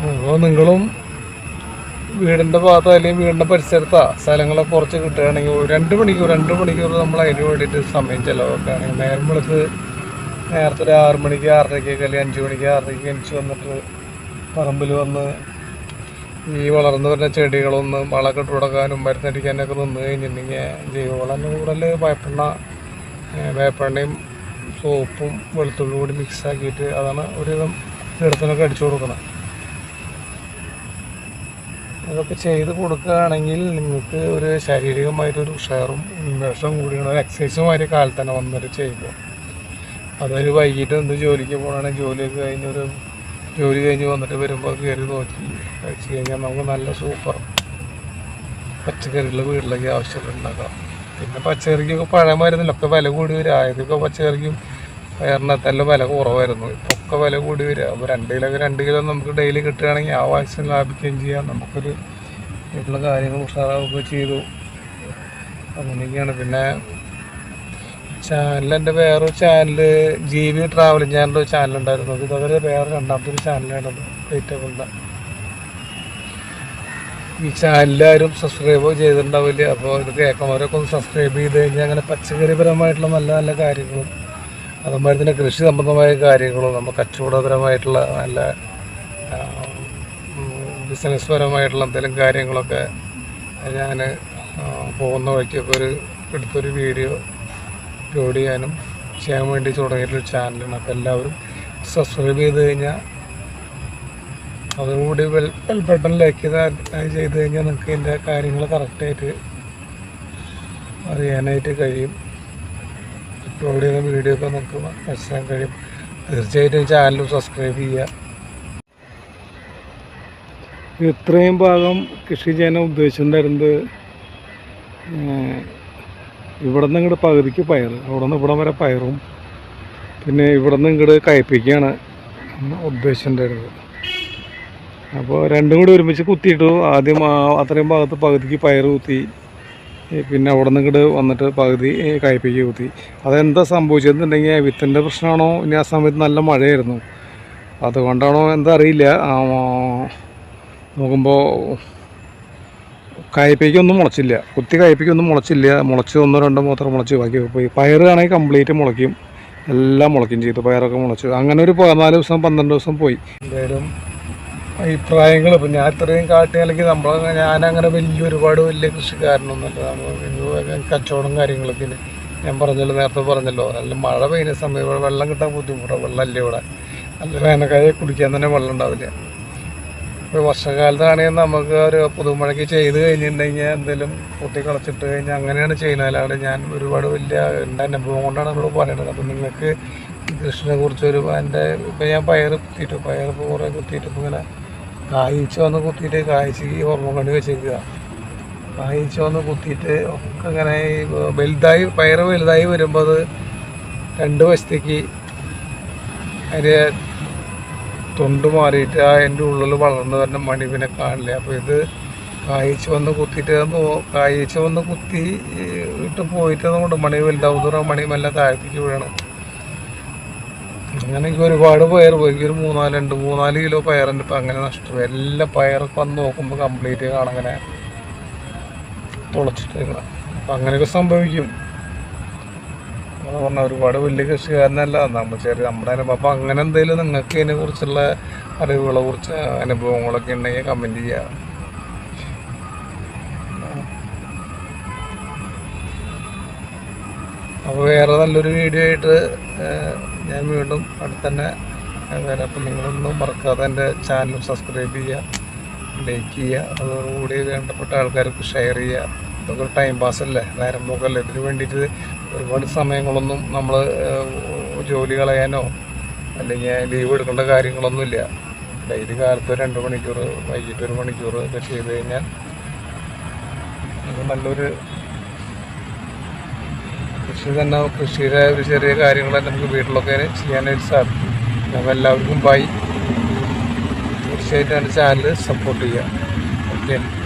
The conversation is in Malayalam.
അപ്പോൾ നിങ്ങളും വീടിന്റെ ഭാഗത്ത് അല്ലെങ്കിൽ വീടിന്റെ പരിസരത്താ സ്ഥലങ്ങളൊക്കെ കുറച്ച് കിട്ടുകയാണെങ്കിൽ രണ്ട് മണിക്കൂർ രണ്ട് മണിക്കൂർ നമ്മൾ അതിന് വേണ്ടിയിട്ട് സമയം ചിലവാക്കുകയാണെങ്കിൽ നേരം വെളുത്ത് നേരത്തെ ഒരു ആറ് മണിക്ക് ആറരയ്ക്കൊക്കെ അല്ലെങ്കിൽ അഞ്ച് മണിക്ക് ആറരയ്ക്ക് എനിച്ച് വന്നിട്ട് പറമ്പിൽ വന്ന് ഈ വളർന്നു വരുന്ന ചെടികളൊന്ന് വളമൊക്കെ ഇട്ട് കൊടുക്കാനും മരുന്നടിക്കാനൊക്കെ നിന്ന് കഴിഞ്ഞിട്ടുണ്ടെങ്കിൽ ജൈവവളം കൂടുതൽ വേപ്പെണ്ണ വേപ്പെണ്ണയും സോപ്പും വെളുത്തുള്ളി കൂടി മിക്സാക്കിയിട്ട് അതാണ് ഒരുവിധം കീടത്തിനൊക്കെ അടിച്ചു കൊടുക്കുന്നത്. അതൊക്കെ ചെയ്ത് കൊടുക്കുകയാണെങ്കിൽ നിങ്ങൾക്ക് ഒരു ശാരീരികമായിട്ടൊരു ഉഷാറും ഉന്മേഷവും കൂടിയാണ് ഒരു എക്സസൈസും മാതിരി കാലത്ത് തന്നെ വന്നിട്ട് ചെയ്യുമ്പോൾ അതൊരു വൈകിട്ട് എന്ത് ജോലിക്ക് പോകണമെങ്കിൽ ജോലിയൊക്കെ കഴിഞ്ഞൊരു ജോലി കഴിഞ്ഞ് വന്നിട്ട് വരുമ്പോൾ കയറി നോക്കി കഴിച്ച് കഴിഞ്ഞാൽ നമുക്ക് നല്ല സൂപ്പർ പച്ചക്കറികൾ വീട്ടിലേക്ക് ആവശ്യമുള്ള ഉണ്ടാക്കാം. പിന്നെ പച്ചക്കറിക്കൊക്കെ പഴയ മരുന്നിലൊക്കെ വില കൂടി വരും ആയതൊക്കെ പച്ചക്കറിക്കും പയറിനത്തെല്ലാം വില കുറവായിരുന്നു. ഇപ്പോൾ ഒക്കെ വില കൂടി വരിക. അപ്പോൾ രണ്ട് കിലോ രണ്ട് കിലോ നമുക്ക് ഡെയിലി കിട്ടുകയാണെങ്കിൽ ആ വാക്സിൻ ലാഭിക്കുകയും ചെയ്യാം. നമുക്കൊരു വീട്ടിലെ കാര്യങ്ങൾ ഉഷാറാവുകയൊക്കെ ചെയ്തു. അങ്ങനെയൊക്കെയാണ്. പിന്നെ ചാനൽ വേറൊരു channel G V travelling channel ചാനലുണ്ടായിരുന്നു അത് ഇത് അവരെ വേറെ രണ്ടാമത്തെ ഒരു ചാനലാണത് ഏറ്റവും ഈ ചാനലാരും സബ്സ്ക്രൈബ് ചെയ്തിട്ടുണ്ടാവില്ല. അപ്പോൾ ഇത് കേൾക്കുന്നവരൊക്കെ ഒന്ന് സബ്സ്ക്രൈബ് ചെയ്ത് കഴിഞ്ഞാൽ അങ്ങനെ പച്ചക്കറിപരമായിട്ടുള്ള നല്ല നല്ല കാര്യങ്ങളും അതുമാതിരി തന്നെ കൃഷി സംബന്ധമായ കാര്യങ്ങളും നമ്മൾ കച്ചവടപരമായിട്ടുള്ള നല്ല ബിസിനസ് പരമായിട്ടുള്ള എന്തെങ്കിലും കാര്യങ്ങളൊക്കെ ഞാൻ പോകുന്ന വഴിക്കൊക്കെ ഒരു എടുത്തൊരു വീഡിയോ അപ്ലോഡ് ചെയ്യാനും ചെയ്യാൻ വേണ്ടി തുടങ്ങിയിട്ടുള്ള ചാനലാണ് അപ്പോൾ എല്ലാവരും സബ്സ്ക്രൈബ് ചെയ്ത് കഴിഞ്ഞാൽ അതുകൂടി വെൽ ബെൽ ബട്ടൺ ലൈക്ക് ചെയ്ത് ചെയ്ത് കഴിഞ്ഞാൽ നിങ്ങൾക്ക് ഇതിന്റെ കാര്യങ്ങൾ കറക്റ്റായിട്ട് അറിയാനായിട്ട് കഴിയും. അപ്ലോഡ് ചെയ്യുന്ന വീഡിയോ ഒക്കെ നിങ്ങൾക്ക് മനസ്സിലാക്കാൻ കഴിയും. തീർച്ചയായിട്ടും ചാനൽ സബ്സ്ക്രൈബ് ചെയ്യുക. ഇത്രയും ഭാഗം കൃഷി ചെയ്യാൻ ഉദ്ദേശിച്ചിട്ടുണ്ടായിരുന്നത് ഇവിടെ നിന്ന് ഇങ്ങോട്ട് പകുതിക്ക് പയർ അവിടെ നിന്ന് ഇവിടം വരെ പയറും പിന്നെ ഇവിടെ നിന്ന് ഇങ്ങോട്ട് കയപ്പിക്കുകയാണ് ഉദ്ദേശിച്ചിട്ടുണ്ടായിരുന്നത്. അപ്പോൾ രണ്ടും കൂടി ഒരുമിച്ച് കുത്തിയിട്ടു ആദ്യം അത്രയും ഭാഗത്ത് പകുതിക്ക് പയർ കുത്തി പിന്നെ അവിടെ നിന്ന് ഇങ്ങോട്ട് വന്നിട്ട് പകുതി കയ്പ്പിക്ക് കുത്തി. അതെന്താ സംഭവിച്ചതെന്നുണ്ടെങ്കിൽ വിത്തിന്റെ പ്രശ്നമാണോ? ഇനി ആ സമയത്ത് നല്ല മഴയായിരുന്നു. അതുകൊണ്ടാണോ എന്താ അറിയില്ല. നോക്കുമ്പോൾ കായ്പയ്ക്കൊന്നും മുളച്ചില്ല. കുത്തി കായ്പയ്ക്കൊന്നും മുളച്ചില്ല. മുളച്ച് ഒന്നോ രണ്ടോ മാത്രം മുളച്ച്. ബാക്കി പോയി പയറാണെങ്കിൽ കംപ്ലീറ്റ് മുളയ്ക്കും. എല്ലാം മുളയ്ക്കും ചെയ്തു. പയറൊക്കെ മുളച്ചു. അങ്ങനെ ഒരു പതിനാല് ദിവസം പന്ത്രണ്ട് ദിവസം പോയി. എന്തായാലും അഭിപ്രായങ്ങൾ ഇപ്പം ഞാൻ കാട്ടി അല്ലെങ്കിൽ നമ്മൾ ഞാനങ്ങനെ വലിയ ഒരുപാട് വലിയ കൃഷിക്കാരനൊന്നുമല്ല നമ്മൾ കച്ചവടം കാര്യങ്ങളൊക്കെ ഞാൻ പറഞ്ഞല്ലോ നേരത്തെ പറഞ്ഞല്ലോ. നല്ല മഴ പെയ്യുന്ന സമയം ഇവിടെ വെള്ളം കിട്ടാൻ ബുദ്ധിമുട്ടാണ് വെള്ളമല്ല ഇവിടെ. നല്ല വേനൽക്കാരെ കുടിക്കാൻ തന്നെ വെള്ളം ഉണ്ടാവില്ല. ഇപ്പോൾ വർഷകാലത്താണെങ്കിൽ നമുക്ക് ഒരു പുതുമഴയ്ക്ക് ചെയ്ത് കഴിഞ്ഞിട്ടുണ്ടെങ്കിൽ എന്തെങ്കിലും പൊട്ടി കളച്ചിട്ട് കഴിഞ്ഞാൽ അങ്ങനെയാണ് ചെയ്യുന്നത്. ഞാൻ ഒരുപാട് വലിയ എന്റെ അനുഭവം കൊണ്ടാണ് നമ്മൾ പറയുന്നത് അപ്പം നിങ്ങൾക്ക് കൃഷിനെ കുറിച്ച് ഒരു എന്റെ ഇപ്പം ഞാൻ പയർ കുത്തിയിട്ട് പയർ കുറേ കുത്തിയിട്ട് ഇങ്ങനെ കായ്ച്ച വന്ന് കുത്തിയിട്ട് കായ്ച്ച് ഈ ഹോർമോൺ കണ്ടി വെച്ചേക്കുക. കായ്ച്ച വന്ന് കുത്തിയിട്ട് ഒക്കെ ഇങ്ങനെ വലുതായി പയർ വലുതായി വരുമ്പോൾ അത് രണ്ട് വശത്തേക്ക് അതിന്റെ തൊണ്ട് മാറിയിട്ട് ആ എന്റെ ഉള്ളിൽ വളർന്നു വരുന്ന മണി പിന്നെ കാണില്ല? അപ്പോൾ ഇത് കായ്ച്ച വന്ന് കുത്തിയിട്ട് കായ്ച്ച വന്ന് കുത്തി ഇട്ട് പോയിട്ട് അതുകൊണ്ട് മണി വലുതാവുന്ന മണി മെല്ലെ താഴത്തേക്ക് വീഴണം. അങ്ങനെ എനിക്ക് ഒരുപാട് പയർ പോയി. എനിക്ക് ഒരു മൂന്നാൽ രണ്ട് മൂന്നാൽ കിലോ പയറുണ്ട് ഇപ്പം അങ്ങനെ നഷ്ടം. എല്ലാ പയറൊക്കെ വന്ന് നോക്കുമ്പോൾ കംപ്ലീറ്റ് കാണങ്ങനെ തുളച്ചിട്ടേക്കണം അപ്പം അങ്ങനെയൊക്കെ സംഭവിക്കും. അങ്ങനെ പറഞ്ഞാൽ ഒരുപാട് വലിയ കൃഷിക്കാരനല്ല. നമ്മൾ ചെറിയ നമ്മുടെ അനുഭവം. അപ്പം അങ്ങനെ എന്തെങ്കിലും നിങ്ങൾക്ക് ഇതിനെ കുറിച്ചുള്ള അറിവുകളെ കുറിച്ച് അനുഭവങ്ങളൊക്കെ ഉണ്ടെങ്കിൽ കമന്റ് ചെയ്യാം. അപ്പോൾ വേറെ നല്ലൊരു വീഡിയോ ആയിട്ട് ഞാൻ വീണ്ടും അടുത്തന്നെ വരാം. അപ്പം നിങ്ങളൊന്നും മറക്കാതെ എന്റെ ചാനൽ സബ്സ്ക്രൈബ് ചെയ്യുക ലൈക്ക് ചെയ്യുക അതോടുകൂടി വേണ്ടപ്പെട്ട ആൾക്കാർക്ക് ഷെയർ ചെയ്യുക. ഇതൊക്കെ ടൈം പാസ് അല്ലേ? നേരം പോക്കല്ലേ? ഇതിന് വേണ്ടിയിട്ട് ഒരുപാട് സമയങ്ങളൊന്നും നമ്മൾ ജോലി കളയാനോ അല്ലെങ്കിൽ ലീവ് എടുക്കേണ്ട കാര്യങ്ങളൊന്നുമില്ല ഡെയിലി കാലത്ത് രണ്ട് മണിക്കൂർ വൈകിട്ട് ഒരു മണിക്കൂർ ഒക്കെ ചെയ്ത് കഴിഞ്ഞാൽ നല്ലൊരു കൃഷി തന്നെ കൃഷിയുടെ ഒരു ചെറിയ കാര്യങ്ങൾ തന്നെ നമുക്ക് വീട്ടിലൊക്കെ ചെയ്യാനായിട്ട് സാധിക്കും. അപ്പോൾ എല്ലാവർക്കും ബൈ. തീർച്ചയായിട്ടും എന്റെ ചാനൽ സപ്പോർട്ട് ചെയ്യുക. ഓക്കെ.